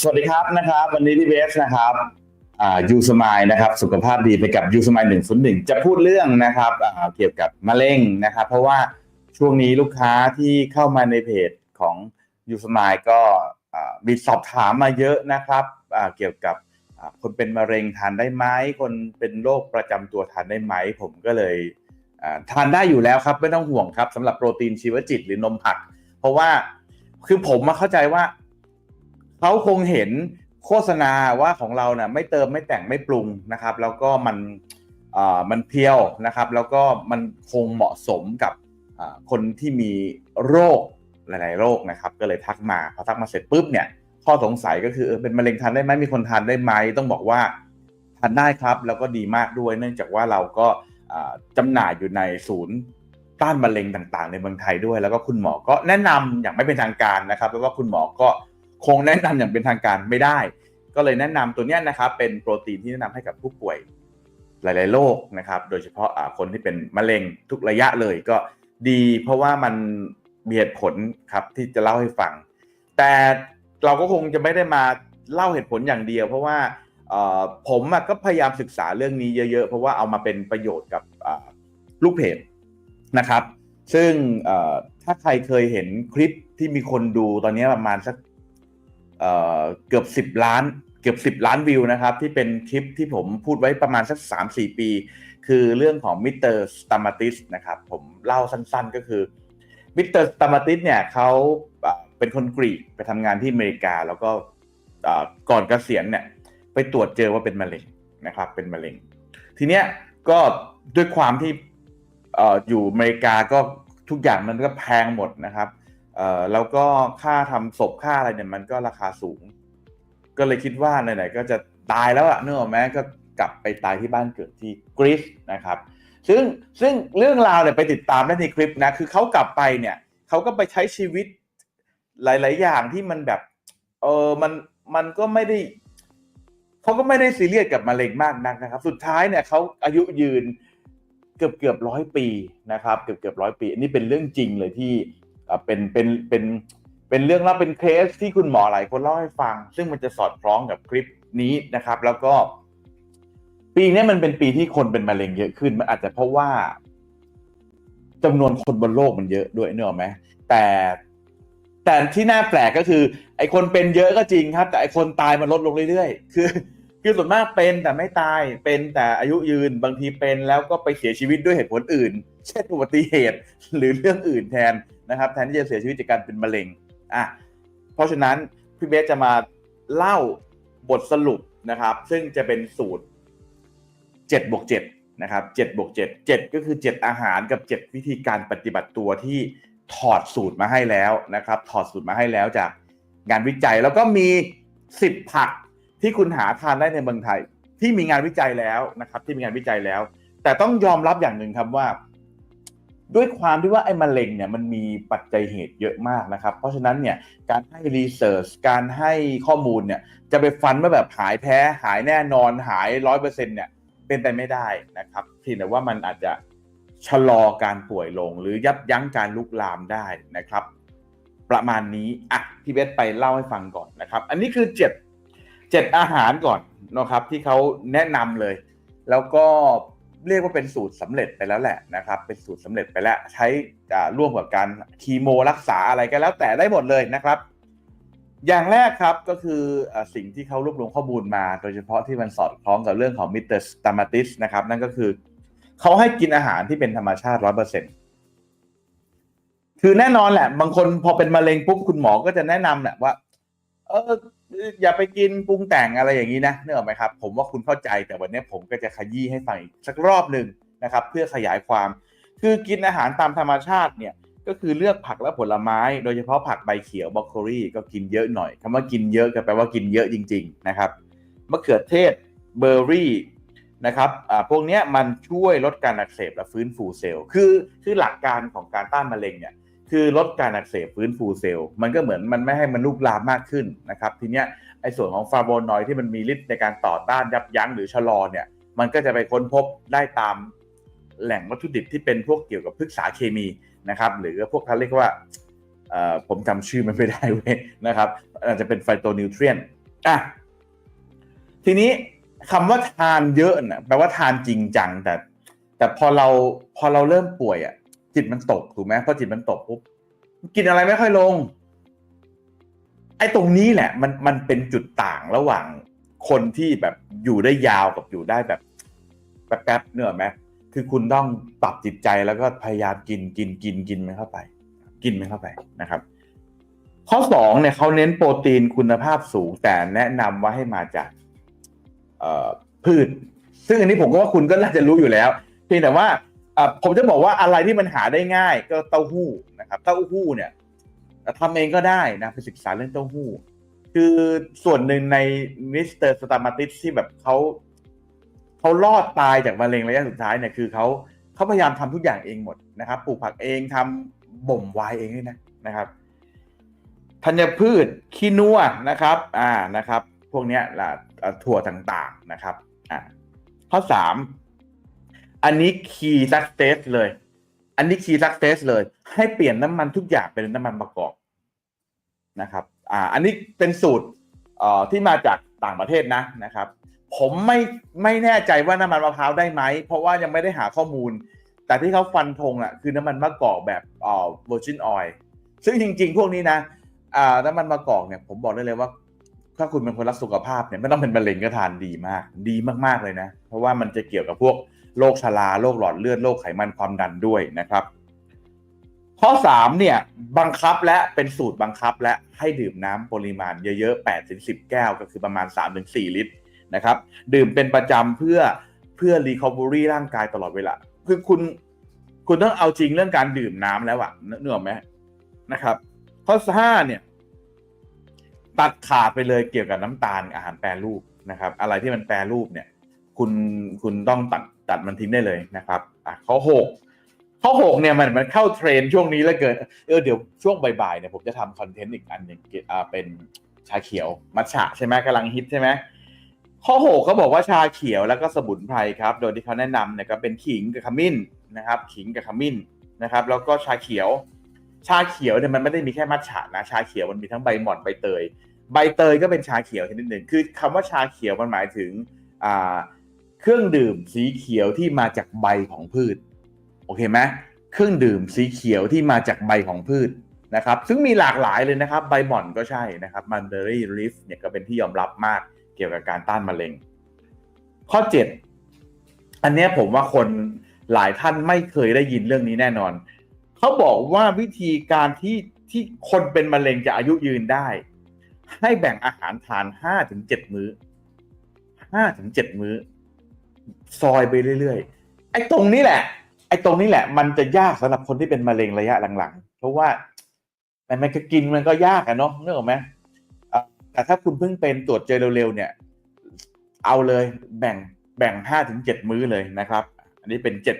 สวัสดีครับนะครับ วันนี้พี่เบสนะครับอ่ายูสมายนะครับ สุขภาพดีไปกับยูสมายหนึ่งศูนย์หนึ่งจะพูดเรื่องนะครับอ่าเกี่ยวกับมะเร็งนะครับ เพราะว่าช่วงนี้ลูกค้าที่เข้ามาในเพจของยูสมายก็มีสอบถามมาเยอะนะครับเกี่ยวกับคนเป็นมะเร็งทานได้ไหมคนเป็นโรคประจำตัวทานได้ไหม ผมก็เลยทานได้อยู่แล้วครับไม่ต้องห่วงครับสำหรับโปรตีนชีวจิตหรือนมผัก เพราะว่าคือผมมาเข้าใจว่า เขาคงเห็นโฆษณาว่าของเราเนี่ยไม่เติมไม่แต่งไม่ปรุงนะครับ แล้วก็มันเอ่อมันเพียวนะครับ แล้วก็มันคงเหมาะสมกับคนที่มีโรคหลาย ๆ โรคนะครับ ก็เลยทักมาพอทักมาเสร็จปุ๊บเนี่ยข้อสงสัยก็คือเออเป็นมะเร็งทานได้ไหมมีคนทานได้ไหมต้องบอกว่าทานได้ครับ แล้วก็ดีมากด้วย เนื่องจากว่าเราก็อ่าจำหน่ายอยู่ในศูนย์ต้านมะเร็งต่าง ๆ ในเมืองไทยด้วย แล้วก็คุณหมอก็แนะนำอย่างไม่เป็นทางการนะครับแล้วว่าคุณหมอก็ คงแนะนำอย่างเป็นทางการไม่ได้ ก็เลยแนะนำตัวนี้นะครับเป็นโปรตีนที่แนะนำให้กับผู้ป่วยหลาย ๆ โรคนะครับ โดยเฉพาะอ่าคนที่เป็นมะเร็งทุกระยะเลยก็ดี เพราะว่ามันมีเหตุผลครับที่จะเล่าให้ฟัง แต่เราก็คงจะไม่ได้มาเล่าเหตุผลอย่างเดียว เพราะว่าอ่อผมอะก็พยายามศึกษาเรื่องนี้เยอะ ๆ เพราะว่าเอามาเป็นประโยชน์กับลูกเพจนะครับ ซึ่งอ่อถ้าใครเคยเห็นคลิปที่มีคนดูตอนนี้ประมาณสัก เกือบ 10 ล้าน เกือบ 10 ล้านวิวนะครับ ที่เป็นคลิปที่ผมพูดไว้ประมาณสัก 3-4 ปี คือเรื่องของมิสเตอร์สตามาติสนะครับผมเล่าสั้นๆก็คือมิสเตอร์สตามาติสเนี่ยเขาเป็นคนกรีกไปทำงานที่อเมริกา แล้วก็ก่อนเกษียณเนี่ยไปตรวจเจอว่าเป็นมะเร็งนะครับเป็นมะเร็ง ทีเนี้ยก็ด้วยความที่อยู่อเมริกาก็ทุกอย่างมันก็แพงหมดนะครับ แล้วก็ค่าทำศพค่าอะไรเนี่ยมันก็ราคาสูง ก็เลยคิดว่าไหนๆก็จะตายแล้วอะเนื่องแม้ก็กลับไปตายที่บ้านเกิดที่กรีซนะครับ ซึ่งซึ่งเรื่องราวเนี่ยไปติดตามได้ในคลิปนะคือเขากลับไปเนี่ยเขาก็ไปใช้ชีวิตหลาย ๆ อย่างที่มันแบบเออมันมันก็ไม่ได้เขาก็ไม่ได้ซีเรียสกับมะเร็งมากนักนะครับ สุดท้ายเนี่ยเขาอายุยืนเกือบเกือบร้อยปีนะครับ เกือบเกือบร้อยปี อันนี้เป็นเรื่องจริงเลยที่ เป็นเป็นเป็นเป็นเรื่องเล่าเป็นเคสที่คุณหมอหลายคนเล่าให้ฟัง ซึ่งมันจะสอดคล้องกับคลิปนี้นะครับ แล้วก็ ปีนี้มันเป็นปีที่คนเป็นมะเร็งเยอะขึ้นมันอาจจะเพราะว่าจำนวนคนบนโลกมันเยอะด้วยเนอะไหมแต่แต่ที่น่าแปลกก็คือ ไอ้คนเป็นเยอะก็จริงครับ แต่ไอ้คนตายมันลดลงเรื่อยๆ คือ คือส่วนมากเป็นแต่ไม่ตายเป็นแต่อายุยืนบางทีเป็นแล้วก็ไปเสียชีวิตด้วยเหตุผลอื่น เช่นอุบัติเหตุหรือเรื่องอื่นแทน นะครับแทนที่จะเสียชีวิตจากการเป็นมะเร็งอะเพราะฉะนั้นพี่เบสจะมาเล่าบทสรุปนะครับ ซึ่งจะเป็นสูตร7บวก7นะครับ7บวก7 7 ก็คือ 7 อาหารกับ 7 วิธีการปฏิบัติตัวที่ถอดสูตรมาให้แล้วนะครับ ถอดสูตรมาให้แล้วจากงานวิจัยแล้วก็มี 10 ผักที่คุณหาทานได้ในเมืองไทย ที่มีงานวิจัยแล้วนะครับ ที่มีงานวิจัยแล้ว แต่ต้องยอมรับอย่างหนึ่งครับว่า ด้วยความที่ว่าไอ้มะเร็งเนี่ยมันมีปัจจัยเหตุเยอะมากนะครับ เพราะฉะนั้นเนี่ยการให้รีเสิร์ชการให้ข้อมูลเนี่ยจะไปฟันว่าแบบหายแท้หายแน่นอนหายร้อยเปอร์เซ็นต์เนี่ยเป็นไปไม่ได้นะครับเพียงแต่ว่ามันอาจจะชะลอการป่วยลง หรือยับยั้งการลุกลามได้นะครับ ประมาณนี้อะพี่เบสไปเล่าให้ฟังก่อนนะครับ อันนี้คือเจ็ดเจ็ดอาหารก่อนนะครับที่เขาแนะนำเลย แล้วก็ เรียกว่าเป็นสูตรสำเร็จไปแล้วแหละนะครับ เป็นสูตรสำเร็จไปแล้ว ใช้ร่วมกับการคีโมรักษาอะไรก็แล้วแต่ได้หมดเลยนะครับ อย่างแรกครับก็คือสิ่งที่เขารวบรวมข้อมูลมา โดยเฉพาะที่มันสอดคล้องกับเรื่องของมิเตอร์สตามาติสนะครับ นั่นก็คือเขาให้กินอาหารที่เป็นธรรมชาติร้อยเปอร์เซ็นต์คือแน่นอนแหละ บางคนพอเป็นมะเร็งปุ๊บคุณหมอก็จะแนะนำแหละว่า เออ อย่าไปกินปรุงแต่งอะไรอย่างนี้นะเนกออกไหมครับ ผมว่าคุณเข้าใจแต่วันนี้ผมก็จะขยี้ให้ฟังอีกสักรอบหนึ่งนะครับ เพื่อขยายความ คือกินอาหารตามธรรมชาติเนี่ยก็คือเลือกผักและผลไม้ โดยเฉพาะผักใบเขียวบรอกโคลีก็กินเยอะหน่อยคำว่ากินเยอะก็แปลว่ากินเยอะจริง ๆ นะครับมะเขือเทศเบอร์รี่นะครับอ่าพวกนี้มันช่วยลดการอักเสบและฟื้นฟูเซลล์คือคือหลักการของการต้านมะเร็งเนี่ย คือลดการอักเสบฟื้นฟูเซลล์มันก็เหมือนมันไม่ให้มันลุกลามมากขึ้นนะครับ ทีเนี้ยไอ้ส่วนของฟาโวนอยที่มันมีฤทธิ์ในการต่อต้านยับยั้งหรือชะลอเนี่ย มันก็จะไปค้นพบได้ตามแหล่งวัตถุดิบที่เป็นพวกเกี่ยวกับพฤกษาเคมีนะครับ หรือพวกเขาเรียกว่าผมจำชื่อมันไม่ได้เว้ยนะครับอาจจะเป็นไฟโตนิวเทรียนอะทีนี้คำว่าทานเยอะน่ะแปลว่าทานจริงจังแต่ แต่พอเราพอเราเริ่มป่วยอะ จิตมันตกถูกไหมพอจิตมันตกปุ๊บกินอะไรไม่ค่อยลง ไอ้ตรงนี้แหละ มันมันเป็นจุดต่างระหว่างคนที่แบบอยู่ได้ยาวกับอยู่ได้แบบแป๊บๆเนอะไหมคือคุณต้องปรับจิตใจแล้วก็พยายามกินกินกินกินมันเข้าไป กินมันเข้าไปนะครับ ข้อสองเนี่ยเขาเน้นโปรตีนคุณภาพสูง แต่แนะนำว่าให้มาจากพืช ซึ่งอันนี้ผมก็ว่าคุณก็น่าจะรู้อยู่แล้ว เพียงแต่ว่า ผมจะบอกว่าอะไรที่มันหาได้ง่าย ก็เต้าหู้นะครับเต้าหู้เนี่ยทำเองก็ได้นะไปศึกษาเรื่องเต้าหู้ คือส่วนหนึ่งในมิสเตอร์สตามาติสที่แบบเขาเขารอดตายจากมะเร็งระยะสุดท้ายเนี่ยคือเขาเขาพยายามทำทุกอย่างเองหมดนะครับปลูกผักเองทำบ่มวน์เองด้วยนะนะครับธัญพืชคีนัวนะครับ อ่านะครับ พวกเนี้ยละ่ะถั่วต่างๆนะครับอ่าข้อสาม อันนี้คีย์ซักเซสเลย อันนี้คีย์ซักเซสเลย ให้เปลี่ยนน้ำมันทุกอย่างเป็นน้ำมันประกอบนะครับ อ่า อันนี้เป็นสูตรเอ่อที่มาจากต่างประเทศนะนะครับ ผมไม่ไม่แน่ใจว่าน้ำมันมะพร้าวได้ไหม เพราะว่ายังไม่ได้หาข้อมูล แต่ที่เขาฟันธงอะคือน้ำมันมะกอกแบบเอ่อ virgin oil ซึ่งจริง ๆ พวกนี้นะอ่าน้ำมันมะกอกเนี่ยผมบอกได้เลยว่าถ้าคุณเป็นคนรักสุขภาพเนี่ยไม่ต้องเป็นมะเร็งก็ทานดีมาก ดีมากๆเลยนะ เพราะว่ามันจะเกี่ยวกับพวก โรคชราโรคหลอดเลือดโรคไขมันความดันด้วยนะครับ ข้อ3เนี่ยบังคับและเป็นสูตรบังคับและให้ดื่มน้ำปริมาณเยอะๆ8ถึง10 แก้ว ก็คือประมาณ3ถึง4ลิตรนะครับ ดื่มเป็นประจำเพื่อเพื่อรีคอ v บ r y ร่างกายตลอดเวลา คือคุณคุณต้องเอาจริงเรื่องการดื่มน้ำแล้วอะเนื้อไหมนะครับ ข้อ5เนี่ย ตัดขาดไปเลยเกี่ยวกับน้ำตาลอาหารแปรรูปนะครับ อะไรที่มันแปรรูปเนี่ย คุณคุณต้องตัดตัดมันทิ้งได้เลยนะครับอะข้อหกข้อหกเนี่ยมันมันเข้าเทรนช่วงนี้แล้วเกินเออเดี๋ยวช่วงบ่ายๆเนี่ยผมจะทำคอนเทนต์อีกอันหนึ่งเกี่ยวอ่าเป็นชาเขียวมัทฉะใช่ไหมกำลังฮิตใช่ไหมข้อหกเขาบอกว่าชาเขียวแล้วก็สมุนไพรครับ โดยที่เขาแนะนำเนี่ยก็เป็นขิงกับขมิ้นนะครับ ขิงกับขมิ้นนะครับ แล้วก็ชาเขียว ชาเขียวเนี่ยมันไม่ได้มีแค่มัทฉะนะชาเขียวมันมีทั้งใบหม่อนใบเตย ใบเตยก็เป็นชาเขียวชนิดหนึ่งคือคำว่าชาเขียวมันหมายถึงอ่า เครื่องดื่มสีเขียวที่มาจากใบของพืชโอเคไหมเครื่องดื่มสีเขียวที่มาจากใบของพืชนะครับ ซึ่งมีหลากหลายเลยนะครับใบหม่อนก็ใช่นะครับมันเบอรี่ลิฟเนี่ยก็เป็นที่ยอมรับมากเกี่ยวกับการต้านมะเร็ง ข้อ 7 อันนี้ผมว่าคนหลายท่านไม่เคยได้ยินเรื่องนี้แน่นอน เขาบอกว่าวิธีการที่ที่คนเป็นมะเร็งจะอายุยืนได้ ให้แบ่งอาหารทานห้าถึงเจ็ดมื้อห้าถึงเจ็ดมื้อ ซอยไปเรื่อยๆไอ้ตรงนี้แหละ ไอ้ตรงนี้แหละ มันจะยากสำหรับคนที่เป็นมะเร็งระยะหลังๆ เพราะว่ามันมันก็กินมันก็ยากอะเนาะนึกออกไหมอะแต่ถ้าคุณเพิ่งเป็นตรวจเจอเร็วๆเนี่ย เอาเลยแบ่งแบ่งห้าถึงเจ็ดมื้อเลยนะครับ อันนี้เป็นเจ็ด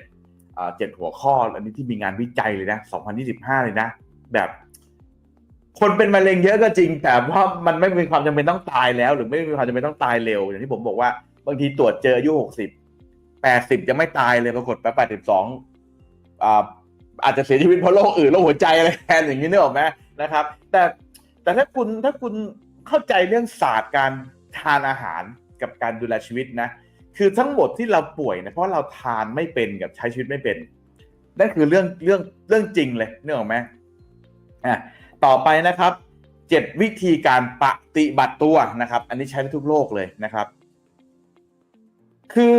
เจ็ดหัวข้อ อันนี้ที่มีงานวิจัยเลยนะ2025เลยนะ แบบ คนเป็นมะเร็งเยอะก็จริง แต่ว่ามันไม่มีความจำเป็นต้องตายแล้ว หรือไม่มีความจำเป็นต้องตายเร็ว อย่างที่ผมบอกว่าบางทีตรวจเจออายุหกสิบ แปดสิบยังไม่ตายเลยปรากฏไปแปดสิบสองอ่าอาจจะเสียชีวิตเพราะโรคอื่นโรคหัวใจอะไรแทนอย่างนี้เนึกออไหมนะครับ แต่แต่ถ้าคุณถ้าคุณเข้าใจเรื่องศาสตร์การทานอาหารกับการดูแลชีวิตนะ คือทั้งหมดที่เราป่วยเนี่ยเพราะเราทานไม่เป็นกับใช้ชีวิตไม่เป็นนั่นคือเรื่องเรื่องเรื่องจริงเลยเนึกออไหมอะต่อไปนะครับเจ็ดวิธีการปฏิบัติตัวนะครับ อันนี้ใช้ได้ทุกโลกเลยนะครับ คือ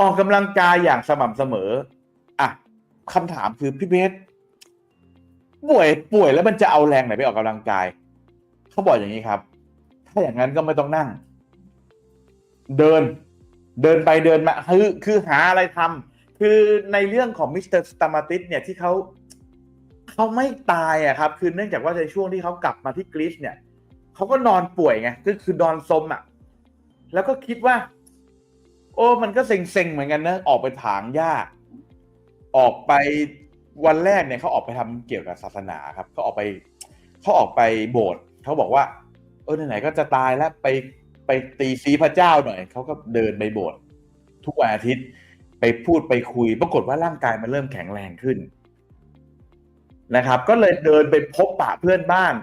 ออกกำลังกายอย่างสม่ำเสมอ อะคำถามคือพี่เบสป่วยป่วยแล้วมันจะเอาแรงไหนไปออกกำลังกาย เขาบอกอย่างนี้ครับ ถ้าอย่างนั้นก็ไม่ต้องนั่ง เดิน เดินไปเดินมาคือคือหาอะไรทำคือในเรื่องของมิสเตอร์สตามาติสเนี่ยที่เขาเขาไม่ตายอะครับ คือเนื่องจากว่าในช่วงที่เขากลับมาที่กรีซเนี่ยเขาก็นอนป่วยไงก็คือนอนซมอะแล้วก็คิดว่า อ้มันก็เซ็งๆเหมือนกันนะ ออกไปถางหญ้าออกไปวันแรกเนี่ยเขาออกไปทำเกี่ยวกับศาสนาครับเขาออกไปเขาออกไปโบสถ์เขาบอกว่า เออไหนๆก็จะตายแล้วไปไปตีซีพระเจ้าหน่อยเขาก็เดินไปโบสถ์ทุกวันอาทิตย์ไปพูดไปคุย ปรากฏว่าร่างกายมันเริ่มแข็งแรงขึ้นนะครับ ก็เลยเดินไปพบปะเพื่อนบ้าน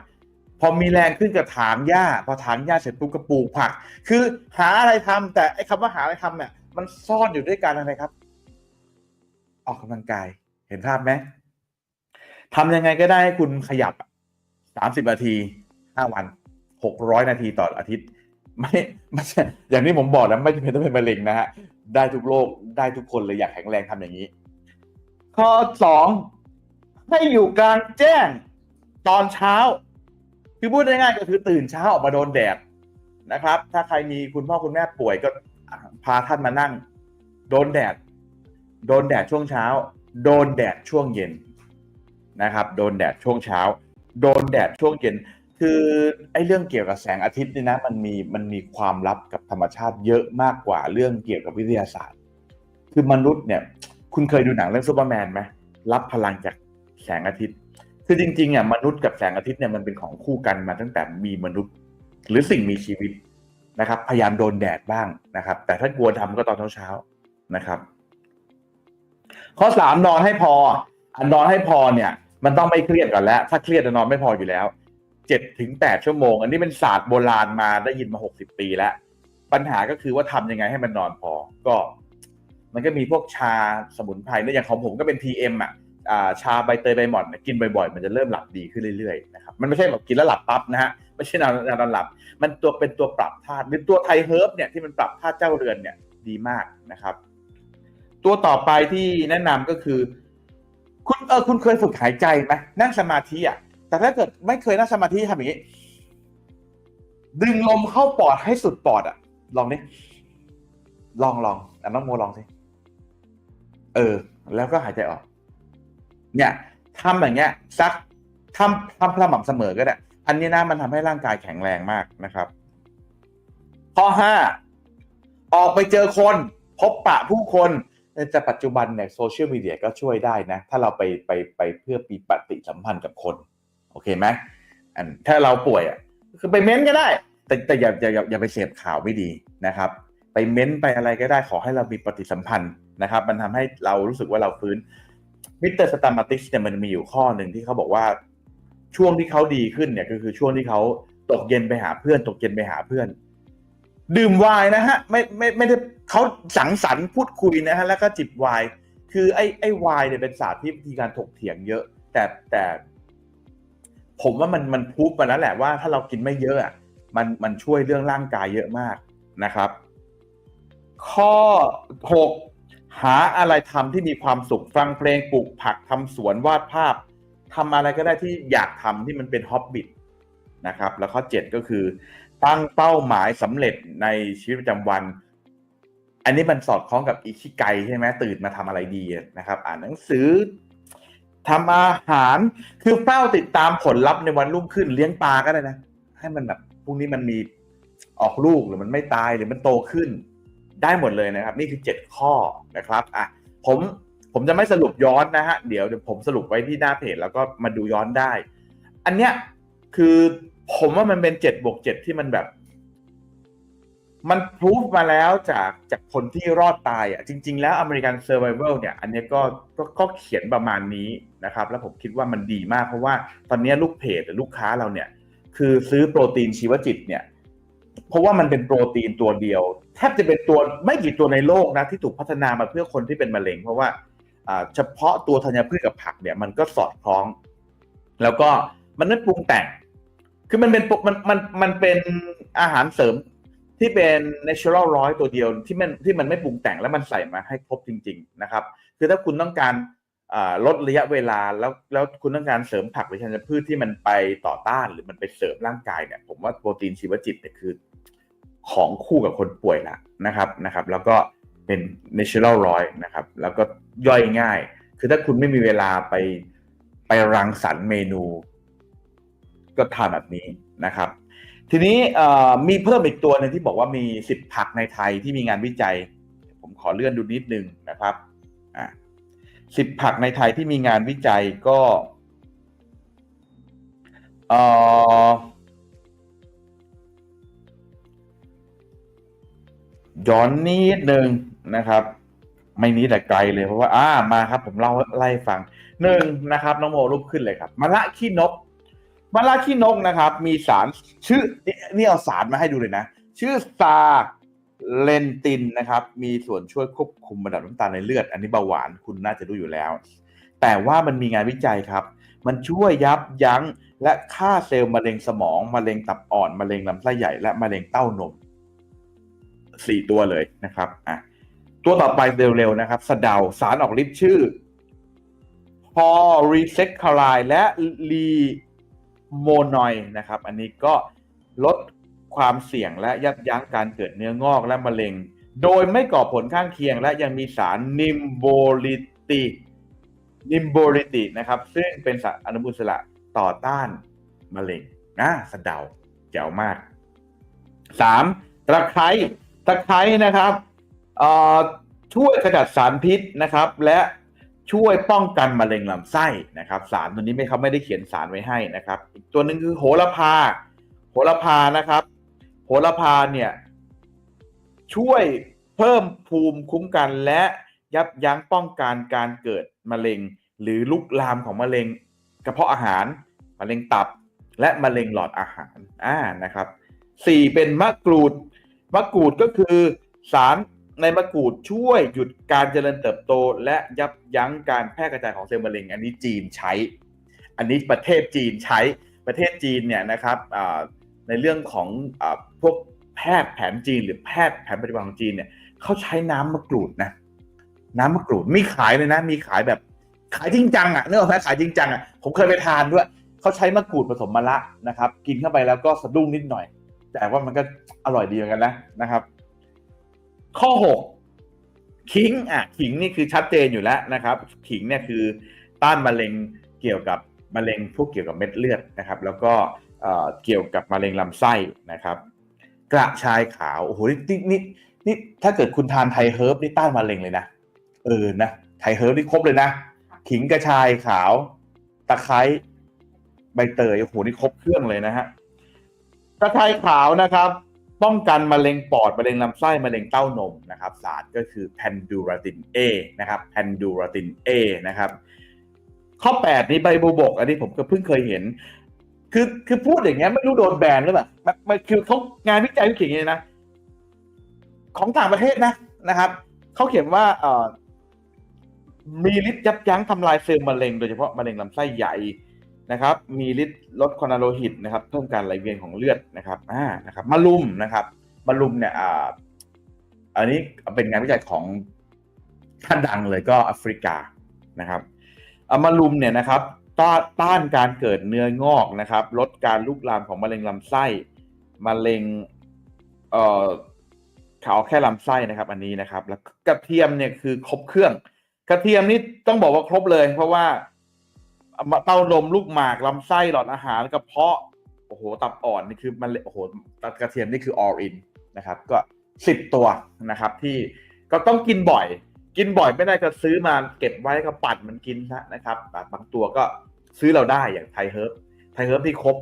พอมีแรงขึ้นก็ถางหญ้า พอถางหญ้าเสร็จปุ๊บก็ปลูกผัก คือหาอะไรทำแต่ไอ้คำว่าหาอะไรทำเนี่ยมันซ่อนอยู่ด้วยการอะไรครับ ออกกำลังกายเห็นภาพไหมทำยังไงก็ได้ให้คุณขยับสามสิบนาทีห้าวันหกร้อยนาทีต่ออาทิตย์ ไม่ไม่ใช่อย่างที่ผมบอกนะไม่จำเป็นต้องเป็นมะเร็งนะฮะได้ทุกโรคได้ทุกคนเลยอยากแข็งแรงทำอย่างนี้ ข้อสองให้อยู่กลางแจ้งตอนเช้า คือพูดง่ายๆก็คือตื่นเช้าออกมาโดนแดดนะครับ ถ้าใครมีคุณพ่อคุณแม่ป่วยก็พาท่านมานั่ง โดนแดด โดนแดดช่วงเช้า โดนแดดช่วงเย็นนะครับ โดนแดดช่วงเช้า โดนแดดช่วงเย็น คือไอ้เรื่องเกี่ยวกับแสงอาทิตย์นี่นะมันมีมันมีความลับกับธรรมชาติเยอะมากกว่าเรื่องเกี่ยวกับวิทยาศาสตร์ คือมนุษย์เนี่ย คุณเคยดูหนังเรื่องซูเปอร์แมนไหมรับพลังจากแสงอาทิตย์ คือจริงๆอะมนุษย์กับแสงอาทิตย์เนี่ยมันเป็นของคู่กันมาตั้งแต่มีมนุษย์ หรือสิ่งมีชีวิตนะครับ พยายามโดนแดดบ้างนะครับ แต่ถ้ากลัวทำก็ตอนเช้าๆนะครับ ข้อสามนอนให้พอ อันนอนให้พอเนี่ย มันต้องไม่เครียดก่อนแล้ว ถ้าเครียดจะนอนไม่พออยู่แล้วเจ็ดถึงแปดชั่วโมง อันนี้เป็นศาสตร์โบราณมาได้ยินมาหกสิบปีแล้ว ปัญหาก็คือว่าทำยังไงให้มันนอนพอก็ มันก็มีพวกชาสมุนไพรเนี่ยอย่างของผมก็เป็น TM อะอ่า ชาใบเตยใบหม่อนเนี่ยกินบ่อยๆ มันจะเริ่มหลับดีขึ้นเรื่อยๆนะครับมันไม่ใช่แบบกินแล้วหลับปั๊บนะฮะไม่ใช่นอนนอนหลับ มันตัวเป็นตัวปรับธาตุหรือตัวไทเฮิร์บเนี่ยที่มันปรับธาตุเจ้าเรือนเนี่ยดีมากนะครับ ตัวต่อไปที่แนะนำก็คือ คุณเออคุณเคยฝึกหายใจไหมนั่งสมาธิอะแต่ถ้าเกิดไม่เคยนั่งสมาธิทำอย่างนี้ ดึงลมเข้าปอดให้สุดปอดอะ ลองดิลองลองอะน้องโมลองสิเออ แล้วก็หายใจออก เนี่ยทำอย่างเงี้ยสักทำทำสม่ำเสมอก็ได้ อันนี้นะมันทำให้ร่างกายแข็งแรงมากนะครับ ข้อห้าออกไปเจอคนพบปะผู้คนแต่ปัจจุบันเนี่ยโซเชียลมีเดียก็ช่วยได้นะ ถ้าเราไปไปไปเพื่อปีปฏิสัมพันธ์กับคน โอเคไหมอันถ้าเราป่วยอะคือไปเม้นก็ได้ แต่แต่อย่าอย่าอย่าอย่าไปเสพข่าวไม่ดีนะครับ ไปเม้นไปอะไรก็ได้ขอให้เรามีปฏิสัมพันธ์นะครับ มันทำให้เรารู้สึกว่าเราฟื้น มิสเตอร์สตามาติสเนี่ยมันมีอยู่ข้อหนึ่งที่เขาบอกว่า ช่วงที่เขาดีขึ้นเนี่ยก็คือช่วงที่เขาตกเย็นไปหาเพื่อน ตกเย็นไปหาเพื่อน ดื่มไวน์นะฮะ ไม่ไม่ไม่ได้เขาสังสรรค์พูดคุยนะฮะแล้วก็จิบไวน์คือไอ้ไอ้ไวน์เนี่ยเป็นศาสตร์ที่วิธีการถกเถียงเยอะ แต่แต่ ผมว่ามันมันพูดมาแล้วแหละว่าถ้าเรากินไม่เยอะอะมันมันช่วยเรื่องร่างกายเยอะมากนะครับ ข้อหก หาอะไรทำที่มีความสุขฟังเพลงปลูกผักทำสวนวาดภาพทำอะไรก็ได้ที่อยากทำที่มันเป็นฮอบบิทนะครับ แล้วข้อเจ็ดก็คือ ตั้งเป้าหมายสำเร็จในชีวิตประจำวัน อันนี้มันสอดคล้องกับอิคิไกใช่ไหมตื่นมาทำอะไรดีนะครับ อ่านหนังสือทำอาหารคือเฝ้าติดตามผลลัพธ์ในวันรุ่งขึ้นเลี้ยงปลาก็ได้นะ ให้มันแบบพรุ่งนี้มันมีออกลูกหรือมันไม่ตายหรือมันโตขึ้น ได้หมดเลยนะครับ นี่คือเจ็ดข้อนะครับอะผมผมจะไม่สรุปย้อนนะฮะเดี๋ยวเดี๋ยวผมสรุปไว้ที่หน้าเพจแล้วก็มาดูย้อนได้ อันเนี้ยคือผมว่ามันเป็นเจ็ดบวกเจ็ดที่มันแบบ มันพิสูจมาแล้วจากจากคนที่รอดตายอะจริง ๆ แล้วอเมริกันเซอร์ไ a เวลเนี่ย อันนี้ก็ก็ก็เขียนประมาณนี้นะครับ แล้วผมคิดว่ามันดีมากเพราะว่าตอนนี้ลูกเพจหรือลูกค้าเราเนี่ย คือซื้อโปรตีนชีวจิตเนี่ย เพราะว่ามันเป็นโปรตีนตัวเดียว แทบจะเป็นตัวไม่กี่ตัวในโลกนะที่ถูกพัฒนามาเพื่อคนที่เป็นมะเร็ง เพราะว่าเฉพาะตัวธัญพืชกับผักเนี่ยมันก็สอดคล้อง แล้วก็มันไม่ปรุงแต่ง คือมันเป็นมันมันมันเป็นอาหารเสริมที่เป็น natural ร้อยตัวเดียวที่มันที่มันไม่ปรุงแต่งแล้วมันใส่มาให้ครบจริง ๆ นะครับ คือถ้าคุณต้องการ ลดระยะเวลาแล้วแล้วคุณต้องการเสริมผักหรือธัญพืชที่มันไปต่อต้านหรือมันไปเสริมร่างกายเนี่ยผมว่าโปรตีนชีวจิตเนี่ยคือ ของคู่กับคนป่วยละนะครับนะครับ แล้วก็เป็น natural ร้อยนะครับ แล้วก็ย่อยง่าย คือถ้าคุณไม่มีเวลาไปไปรังสรรค์เมนู ก็ทานแบบนี้นะครับ ทีนี้มีเพิ่มอีกตัวหนึงที่บอกว่ามีสิบผักในไทยที่มีงานวิจัย ผมขอเลื่อนดูนิดนึงนะครับ สิบผักในไทยที่มีงานวิจัยก็เออย้อนนิดนึงนะครับ ไม่นี้แต่ไกลเลยเพราะว่าอ่ามาครับ ผมเล่าไล่ฟังหนึ่งนะครับ น้องโมรูปขึ้นเลยครับมะละขี้นกมะระขี้นกนะครับ มีสารชื่อนี่นี่เอาสารมาให้ดูเลยนะ ชื่อซา เลนตินนะครับ มีส่วนช่วยควบคุมระดับน้ำตาลในเลือด อันนี้เบาหวานคุณน่าจะรู้อยู่แล้ว แต่ว่ามันมีงานวิจัยครับ มันช่วยยับยั้งและฆ่าเซลล์มะเร็งสมองมะเร็งตับอ่อนมะเร็งลำไส้ใหญ่และมะเร็งเต้านมสี่ตัวเลยนะครับอะตัวต่อไปเร็วๆนะครับสะเดาสารออกฤทธิ์ชื่อพอรีเซคคาไลและลีโมนอยนะครับ อันนี้ก็ลด ความเสี่ยงและยับยั้งการเกิดเนื้องอกและมะเร็ง โดยไม่ก่อผลข้างเคียงและยังมีสารนิมโบลิตินิมโบลิตินะครับ ซึ่งเป็นสารอนุมูลอิสระต่อต้านมะเร็งนะสะเดาแจ๋วมากสามตะไคร้ตะไคร้นะครับช่วยขจัดสารพิษนะครับ และช่วยป้องกันมะเร็งลำไส้นะครับ สารตัวนี้ไม่เขาไม่ได้เขียนสารไว้ให้นะครับ อีกตัวหนึ่งคือโหระพา โหระพานะครับ โหระพาเนี่ยช่วยเพิ่มภูมิคุ้มกันและยับยั้งป้องกันการเกิดมะเร็ง หรือลุกลามของมะเร็งกระเพาะอาหาร มะเร็งตับ และมะเร็งหลอดอาหารอ่านะครับสี่เป็นมะกรูด มะกรูดก็คือสารในมะกรูดช่วยหยุดการเจริญเติบโต และยับยั้งการแพร่กระจายของเซลล์มะเร็ง อันนี้จีนใช้ อันนี้ประเทศจีนใช้ประเทศจีนเนี่ยนะครับอ่า ในเรื่องของอพวกแพทย์แผนจีน หรือแพทย์แผนปัจจุบันของจีนเนี่ยเขาใช้น้ำมะกรูดนะน้ำมะกรูดมีขายเลยนะ มีขายแบบขายจริงจังอะเนื้ออกไหมขายจริงจังอะผมเคยไปทานด้วยเขาใช้มะกรูดผสมมะระนะครับ กินเข้าไปแล้วก็สะดุ้งนิดหน่อย แต่ว่ามันก็อร่อยดีเหมือนกันนะนะครับ ข้อหกขิงอะขิงนี่คือชัดเจนอยู่แล้วนะครับ ขิงเนี่ยคือต้านมะเร็งเกี่ยวกับมะเร็งพวกเกี่ยวกับเม็ดเลือดนะครับ แล้วก็ เกี่ยวกับมะเร็งลำไส้นะครับ กระชายขาวโอ้โหนี่นี่นี่ถ้าเกิดคุณทานไทยเฮิร์บนี่ต้านมะเร็งเลยนะเออนะไทยเฮิร์บนี่ครบเลยนะขิงกระชายขาว ตะไคร้ใบเตยโอ้โหนี่ครบเครื่องเลยนะฮะกระชายขาวนะครับป้องกันมะเร็งปอดมะเร็งลำไส้มะเร็งเต้านมนะครับ สารก็คือแพนดูราติน A นะครับแพนดูราติน A นะครับ ข้อ 8 นี้ใบบูบก อันนี้ผมก็เพิ่งเคยเห็น คือคือพูดอย่างเงี้ยไม่รู้โดนแบนหรือเปล่ามันคือเขางานวิจัยเขาเขียนอย่างนี้นะของต่างประเทศนะนะครับเขาเขียนว่าเอ่อมีฤทธิ์ยับยั้งทำลายเซลล์มะเร็งโดยเฉพาะมะเร็งลำไส้ใหญ่นะครับ มีฤทธิ์ลดความดันโลหิตนะครับ เพิ่มการไหลเวียนของเลือดนะครับอ่านะครับมะลุมนะครับมะลุมเนี่ยอ่าอันนี้เป็นงานวิจัยของท่านดังเลยก็แอฟริกานะครับอะมาลุมเนี่ยนะครับ ต้านต้านการเกิดเนื้องอกนะครับ ลดการลุกลามของมะเร็งลำไส้มะเร็งเอ่อขาวแค่ลำไส้นะครับ อันนี้นะครับ แล้วกระเทียมเนี่ยคือครบเครื่อง กระเทียมนี่ต้องบอกว่าครบเลย เพราะว่าเต้านมลูกหมากลำไส้หลอดอาหารกระเพาะโอ้โหตับอ่อนนี่คือมันโอ้โหตัดกระเทียมนี่คือ all in นะครับ ก็สิบตัวนะครับ ที่ก็ต้องกินบ่อย กินบ่อยไม่ได้ก็ซื้อมาเก็บไว้ก็ปั่นมันกินซะนะครับแต่บางตัวก็ซื้อเราได้อย่างไทยเฮิร์บไทยเฮิร์บที่ครบ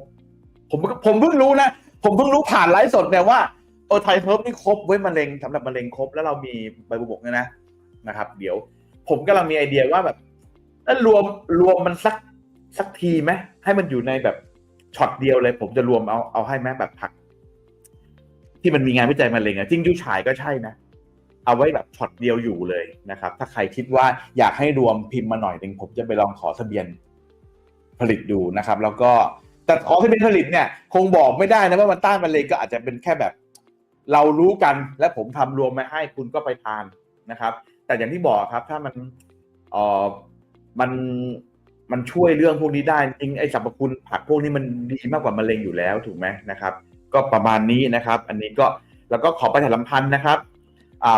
ผมผมเพิ่งรู้นะ ผมเพิ่งรู้ผ่านไลฟ์สดเนี่ยว่าเออไทยเฮิร์บนี่ครบไว้มะเร็งสำหรับมะเร็งครบแล้วเรามีใบบุบกเนี่ยนะนะครับ เดี๋ยวผมกำลังมีไอเดียว่าแบบแล้วรวมรวมมันสักสักทีไหมให้มันอยู่ในแบบช็อตเดียวเลย ผมจะรวมเอาเอาให้ไหมแบบผัก ที่มันมีงานวิจัยมะเร็งอะจิ้งจู้ฉายก็ใช่นะ เอาไว้แบบช็อตเดียวอยู่เลยนะครับ ถ้าใครคิดว่าอยากให้รวมพิมพ์มาหน่อยหนึ่งผมจะไปลองขอทะเบียนผลิตดูนะครับ แล้วก็แต่ขอทะเบียนผลิตเนี่ย คงบอกไม่ได้นะว่ามันต้านมะเร็งก็อาจจะเป็นแค่แบบ เรารู้กันและผมทำรวมมาให้คุณก็ไปทานนะครับ แต่อย่างที่บอกครับ ถ้ามันเออมันมันช่วยเรื่องพวกนี้ได้จริงไอ้สรรพคุณผักพวกนี้มันดีมากกว่ามะเร็งอยู่แล้วถูกไหมนะครับ ก็ประมาณนี้นะครับ อันนี้ก็แล้วก็ขอประชาสัมพันธ์นะครับ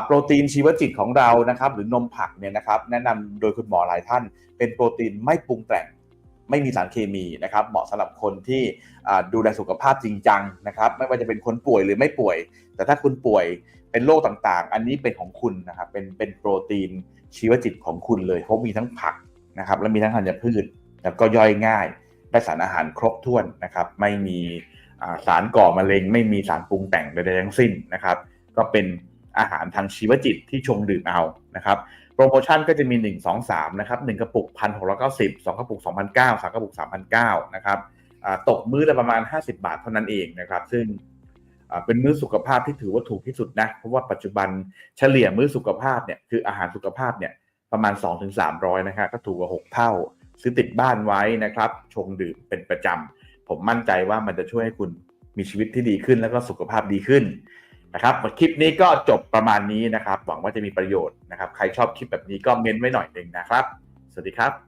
โปรตีนชีวจิตของเรานะครับ หรือนมผักเนี่ยนะครับแนะนำโดยคุณหมอหลายท่าน เป็นโปรตีนไม่ปรุงแต่งไม่มีสารเคมีนะครับ เหมาะสำหรับคนที่ดูแลสุขภาพจริงจังนะครับ ไม่ว่าจะเป็นคนป่วยหรือไม่ป่วย แต่ถ้าคุณป่วยเป็นโรคต่างๆ อันนี้เป็นของคุณนะครับเป็นเป็นโปรตีนชีวจิตของคุณเลยเพราะมีทั้งผักนะครับและมีทั้งธัญพืชแล้วก็ย่อยง่าย ได้สารอาหารครบถ้วนนะครับ ไม่มีสารก่อมะเร็ง ไม่มีสารปรุงแต่งใดๆทั้งสิ้นนะครับ ก็เป็น อาหารทางชีวจิตที่ชงดื่มเอานะครับโปรโมชั่นก็จะมี 1 2 3นะครับ1กระปุก 1,690 2กระปุก2,009 3กระปุก3,009นะครับตกมื้อละประมาณ 50 บาทเท่านั้นเองนะครับ ซึ่งเป็นมื้อสุขภาพที่ถือว่าถูกที่สุดนะ เพราะว่าปัจจุบันเฉลี่ยมื้อสุขภาพเนี่ยคืออาหารสุขภาพเนี่ยประมาณ 2-300นะครับก็ถูกกว่า 6 เท่า ซื้อติดบ้านไว้นะครับ ชงดื่มเป็นประจำ ผมมั่นใจว่ามันจะช่วยให้คุณมีชีวิตที่ดีขึ้นแล้วก็สุขภาพดีขึ้น นะครับคลิปนี้ก็จบประมาณนี้นะครับ หวังว่าจะมีประโยชน์นะครับ ใครชอบคลิปแบบนี้ก็เม้นไว้หน่อยหนึ่งนะครับ สวัสดีครับ